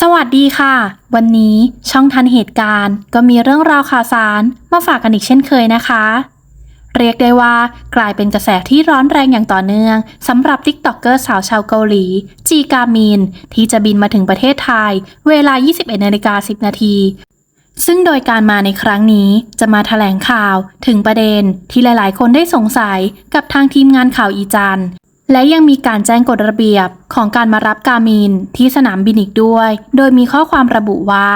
สวัสดีค่ะ วันนี้ช่องทันเหตุการณ์ ก็มีเรื่องราวข่าวสารมาฝากกันอีกเช่นเคยนะคะ เรียกได้ว่ากลายเป็นกระแสที่ร้อนแรงอย่างต่อเนื่องสำหรับติ๊กต็อกเกอร์สาวชาวเกาหลี จีกามิน ที่จะบินมาถึงประเทศไทย เวลา 21นาฬิกา10 นาที ซึ่งโดยการมาในครั้งนี้จะมาแถลงข่าวถึงประเด็นที่หลายๆ คนได้สงสัยกับทางทีมงานข่าวอีจัน และยังมีการแจ้งกฎระเบียบของการมารับกามินที่สนามบินอีกด้วย โดยมีข้อความระบุว่า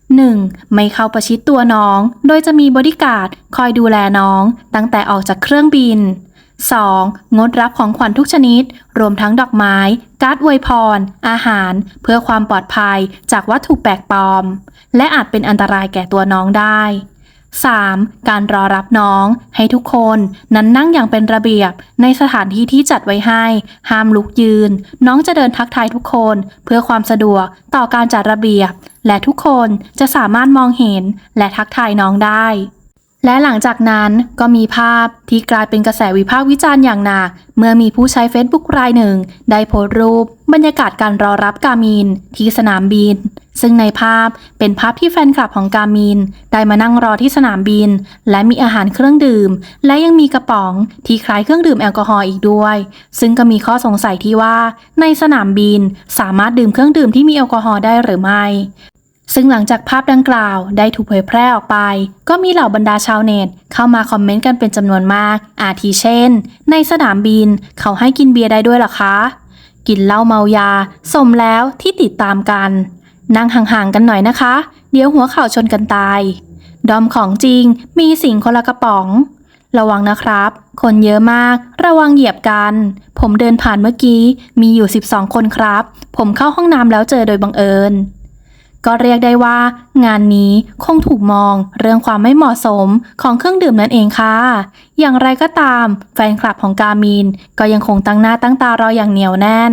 1. ไม่เข้าประชิดตัวน้อง โดยจะมีบริการดคอยดูแลน้อง ตั้งแต่ออกจากเครื่องบิน 2. งดรับของขวัญทุกชนิด รวมทั้งดอกไม้ การ์ดอวยพร อาหาร เพื่อความปลอดภัยจากวัตถุแปลกปลอม และอาจเป็นอันตรายแก่ตัวน้องได้ 3. การรอรับน้อง ให้ทุกคนนั้นนั่งอย่างเป็นระเบียบ ในสถานที่ที่จัดไว้ให้ ห้ามลุกยืน น้องจะเดินทักทายทุกคน เพื่อความสะดวกต่อการจัดระเบียบ และทุกคนจะสามารถมองเห็นและทักทายน้องได้และหลังจากนั้นก็มีภาพที่กลายเป็นกระแสวิพากษ์วิจารณ์อย่างหนัก เมื่อมีผู้ใช้ Facebook รายหนึ่ง ได้โพสต์รูป บรรยากาศการรอรับกามิน ที่สนามบิน ซึ่งในภาพเป็นภาพที่แฟนคลับของกามิน ได้มานั่งรอที่สนามบิน และมีอาหารเครื่องดื่ม และยังมีกระป๋องที่คล้ายเครื่องดื่มแอลกอฮอล์อีกด้วย ซึ่งก็มีข้อสงสัยที่ว่าในสนามบินสามารถดื่มเครื่องดื่มที่มีแอลกอฮอล์ได้หรือไม่ซึ่งหลังจากภาพดังกล่าวได้ถูกเผยแพร่ออกไป ก็มีเหล่าบรรดาชาวเน็ต เข้ามาคอมเมนต์กันเป็นจำนวนมาก อาทิเช่น ในสนามบินเขาให้กินเบียร์ได้ด้วยหรอคะ กินเหล้าเมายา สมแล้วที่ติดตามกัน นั่งห่างๆกันหน่อยนะคะ เดี๋ยวหัวเข่าชนกันตาย ดอมของจริงมีสิ่งคนละกระป๋อง ระวังนะครับ คนเยอะมาก ระวังเหยียบกัน ผมเดินผ่านเมื่อกี้ มีอยู่ 12 คนครับ ผมเข้าห้องน้ำแล้วเจอโดยบังเอิญ ก็เรียกได้ว่า งานนี้คงถูกมองเรื่องความไม่เหมาะสมของเครื่องดื่มนั่นเองค่ะ อย่างไรก็ตาม แฟนคลับของกามินก็ยังคงตั้งหน้าตั้งตารออย่างเหนียวแน่น